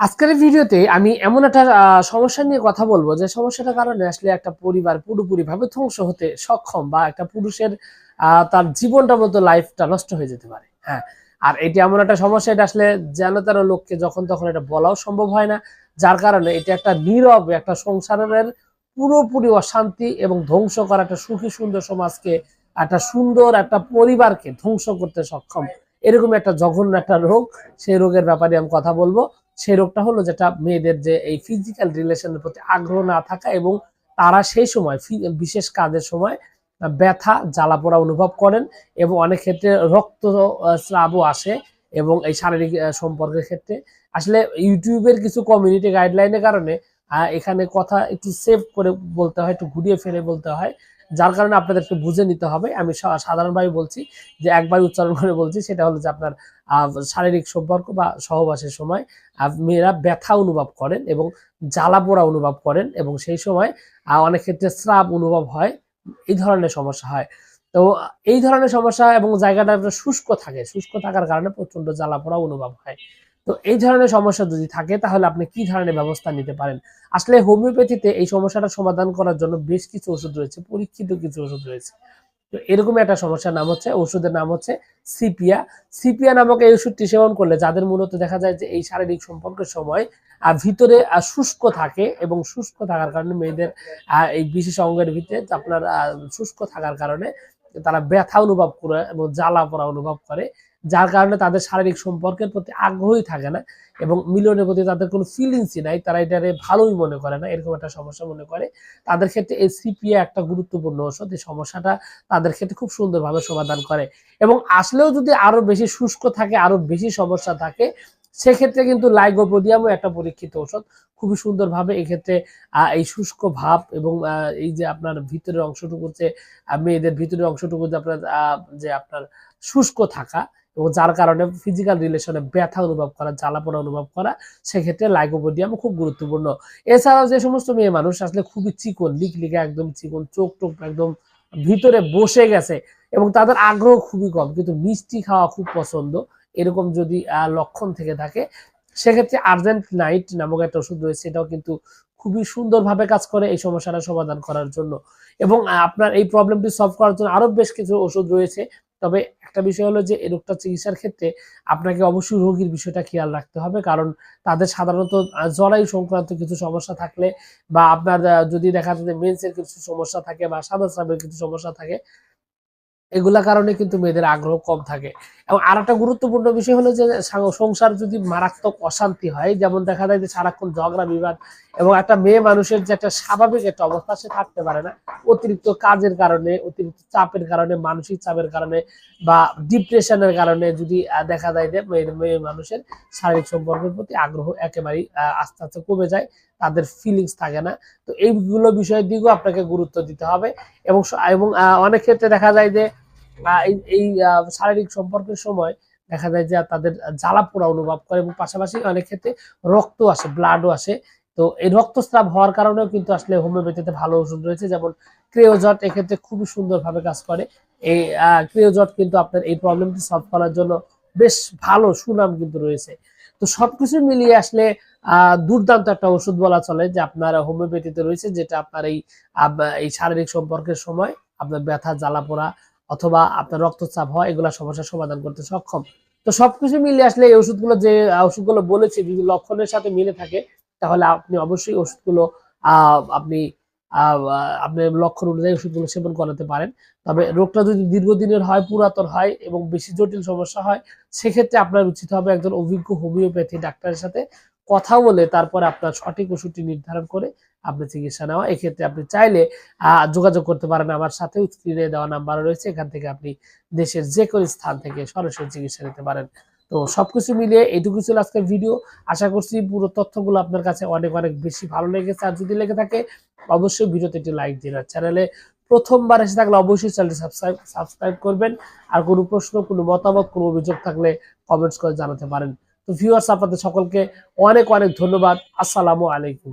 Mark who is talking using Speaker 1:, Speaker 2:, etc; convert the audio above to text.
Speaker 1: আজকের ভিডিওতে আমি এমন একটা সমস্যা নিয়ে কথা বলব যে সমস্যাটার কারণে আসলে একটা পরিবার পুরোপুরি ভাবে ধ্বংস হতে সক্ষম বা একটা পুরুষের তার জীবনটা মতো লাইফটা নষ্ট হয়ে যেতে পারে। হ্যাঁ আর এটি এমন একটা সমস্যা, এটা আসলে যেন তেন লোককে যখন তখন এটা বলাও সম্ভব হয় না, যার কারণে এটা একটা নীরব, একটা সংসারের পুরোপুরি অশান্তি এবং ধ্বংস করা একটা সুখী, সুন্দর সমাজকে, একটা সুন্দর একটা পরিবারকে ধ্বংস করতে সক্ষম। এরকম একটা জঘন্য একটা রোগ, সেই রোগের ব্যাপারে আমি কথা বলব। সেই রোগটা হলো যেটা মেয়েদের যে এই ফিজিক্যাল রিলেশনের প্রতি আগ্রহ না থাকা এবং তারা সেই সময় বিশেষ কাজের সময় ব্যথা জ্বালা পোড়া অনুভব করেন এবং অনেক ক্ষেত্রে রক্ত স্রাবও আসে এবং এই শারীরিক সম্পর্কের ক্ষেত্রে। আসলে ইউটিউবের কিছু কমিউনিটি গাইডলাইনের কারণে এখানে কথা একটু সেভ করে বলতে হয়, একটু ঘুরিয়ে ফেলে বলতে হয়। যার কারণে আপনাদেরকে বুঝে নিতে হবে। আমি সাধারণভাবে বলছি যে একবার উচ্চারণ করে বলছি, সেটা হলো যে আপনার শারীরিক সম্পর্ক বা সহবাসের সময় মেয়েরা ব্যথা অনুভব করেন এবং জ্বালা পোড়া অনুভব করেন এবং সেই সময় অনেক ক্ষেত্রে স্রাব অনুভব হয়। এই ধরনের সমস্যা হয়। তো এই ধরনের সমস্যা এবং জায়গাটা শুষ্ক থাকে। শুষ্ক থাকার কারণে প্রচণ্ড জ্বালা পোড়া অনুভব হয়। তো এই ধরনের সমস্যা যদি থাকে, তাহলে আপনি কি ধরনের ব্যবস্থা নিতে পারেন? আসলে হোমিওপ্যাথিতে এই সমস্যাটা সমাধান করার জন্য বেশ কিছু ওষুধ রয়েছে, পরীক্ষিত কিছু ওষুধ রয়েছে। তো এরকম একটা সমস্যার নাম হচ্ছে, ওষুধের নাম হচ্ছে সিপিয়া। সিপিয়া নামক এই ওষুধটি সেবন করলে যাদের মূলত দেখা যায় যে এই শারীরিক সম্পর্কের সময় আর ভিতরে শুষ্ক থাকে এবং শুষ্ক থাকার কারণে মেয়েদের এই বিশেষ অঙ্গের ভিতরে আপনার শুষ্ক থাকার কারণে তারা ব্যথা অনুভব করে এবং জ্বালা পড়া অনুভব করে, যার কারণে তাদের শারীরিক সম্পর্কের প্রতি আগ্রহই থাকে না এবং মিলনের প্রতি তাদের কোনো ফিলিংসই নাই, তারা এটারে ভালোই মনে করে না, এরকম একটা সমস্যা মনে করে। তাদের ক্ষেত্রে এই সিপিয়া একটা গুরুত্বপূর্ণ ওষুধ এই সমস্যাটা তাদের ক্ষেত্রে খুব সুন্দরভাবে সমাধান করে এবং আসলেও যদি আরও বেশি শুষ্ক থাকে, আরও বেশি সমস্যা থাকে, সেক্ষেত্রে কিন্তু লাইগোপোডিয়ামও একটা পরীক্ষিত ওষুধ খুবই সুন্দরভাবে এক্ষেত্রে এই শুষ্ক ভাব এবং এই যে আপনার ভিতরের অংশটুকু যে মেয়েদের ভিতরের অংশটুকু যে আপনার যে আপনার শুষ্ক থাকা এবং যার কারণে ফিজিক্যাল রিলেশনে ব্যথা অনুভব করা জ্বালাপোড়া অনুভব করা, সেক্ষেত্রে লাইগোপোডিয়াম খুব গুরুত্বপূর্ণ। এছাড়াও যে সমস্ত মেয়ে মানুষ আসলে খুবই চিকন, লিক লিখে একদম চিকন, চোখ টোক একদম ভিতরে বসে গেছে এবং তাদের আগ্রহ খুবই কম, কিন্তু মিষ্টি খাওয়া খুব পছন্দ। এরকম যদি লক্ষণ থেকে থাকে সেক্ষেত্রে আর্জেন্ট নাইট নামক একটা ওষুধ রয়েছে, এটাও কিন্তু খুবই সুন্দরভাবে কাজ করে এই সমস্যাটা সমাধান করার জন্য। এবং আপনার এই প্রবলেমটি সলভ করার জন্য আরও বেশ কিছু ওষুধ রয়েছে। তবে একটা বিষয় হলো যে, এই রোগটা চিকিৎসার ক্ষেত্রে আপনাকে অবশ্যই রোগীর বিষয়টা খেয়াল রাখতে হবে। কারণ তাদের সাধারণত জরায়ু সংক্রান্ত কিছু সমস্যা থাকলে বা আপনার যদি দেখা যায় মেন্সের কিছু সমস্যা থাকে বা সাদা স্রাবের কিছু সমস্যা থাকে এগুলা কারণে কিন্তু মেয়েদের আগ্রহ কম থাকে। এবং আর একটা গুরুত্বপূর্ণ বিষয় হলো যে সংসার যদি মারাত্মক অশান্তি হয়, যেমন দেখা যায় যে সারাক্ষণ ঝগড়া, বিবাদ এবং একটা মেয়ে মানুষের যে একটা স্বাভাবিক একটা অবস্থা, সে থাকতে পারে না। অতিরিক্ত কাজের কারণে, অতিরিক্ত চাপের কারণে, মানসিক চাপের কারণে বা ডিপ্রেশনের কারণে যদি দেখা যায় যে মেয়ে মেয়ে মানুষের শারীরিক সম্পর্কের প্রতি আগ্রহ একেবারেই আস্তে আস্তে কমে যায়। তাদের ফিলিংস থাকে না। তো এইগুলো বিষয়ের দিকেও আপনাকে গুরুত্ব দিতে হবে এবং এবং অনেক ক্ষেত্রে দেখা যায় যে এই শারীরিক সম্পর্কের সময় দেখা যায় যে তাদের জ্বালা পোড়া অনুভব করে এবং পাশাপাশি অনেক ক্ষেত্রে রক্ত আসে ব্লাডও আসে। তো এই রক্তস্রাব হওয়ার কারণেও কিন্তু আসলে হোমিওপ্যাথিতে ভালো ওষুধ রয়েছে। যেমন ক্রিওজট এক্ষেত্রে খুবই সুন্দরভাবে কাজ করে। এই ক্রিওজট কিন্তু আপনার এই প্রবলেমটি সলভ করার জন্য বেশ ভালো সুনাম কিন্তু রয়েছে। তো সবকিছু মিলিয়ে আসলে দুর্দান্ত একটা ওষুধ বলা চলে যে আপনার হোমিওপ্যাথিতে রয়েছে, যেটা আপনার এই এই শারীরিক সম্পর্কের সময় আপনার ব্যথা, জ্বালা পোড়া অথবা আপনার রক্তচাপ হয়, এগুলা সমস্যার সমাধান করতে সক্ষম। তো সবকিছু মিলিয়ে আসলে এই ওষুধগুলো যে ওষুধগুলো বলেছি, যদি লক্ষণের সাথে মিলে থাকে, তাহলে আপনি অবশ্যই ওষুধগুলো আপনি আপনি লক্ষণ অনুযায়ী ওষুধগুলো সেবন করাতে পারেন। তবে রোগটা যদি দীর্ঘদিনের হয়, পুরাতন হয় এবং বেশি জটিল সমস্যা হয়, সেক্ষেত্রে আপনার উচিত হবে একজন অভিজ্ঞ হোমিওপ্যাথি ডাক্তারের সাথে কথা বলে তারপরে আপনার সঠিক ওষুধটি নির্ধারণ করে আপনি চিকিৎসা নেওয়া। এক্ষেত্রে আপনি চাইলে যোগাযোগ করতে পারেন আমার সাথে স্ক্রিনে দেওয়া নাম্বার রয়েছে। এখান থেকে আপনি দেশের যে কোনো স্থান থেকে সরাসরি চিকিৎসা নিতে পারেন। তো সবকিছু মিলিয়ে এটুকু ছিল আজকের ভিডিও আশা করছি পুরো তথ্যগুলো আপনার কাছে অনেক অনেক বেশি ভালো লেগেছে। আর যদি লেগে থাকে, অবশ্যই ভিডিওতে একটি লাইক দিন আর চ্যানেলে প্রথমবার এসে থাকলে অবশ্যই চ্যানেলটি সাবস্ক্রাইব সাবস্ক্রাইব করবেন। আর কোনো প্রশ্ন, কোনো মতামত, কোনো অভিযোগ থাকলে কমেন্টস করে জানাতে পারেন। তো ভিউয়ার্স আপনাদের সকলকে অনেক অনেক ধন্যবাদ। আসসালামু আলাইকুম।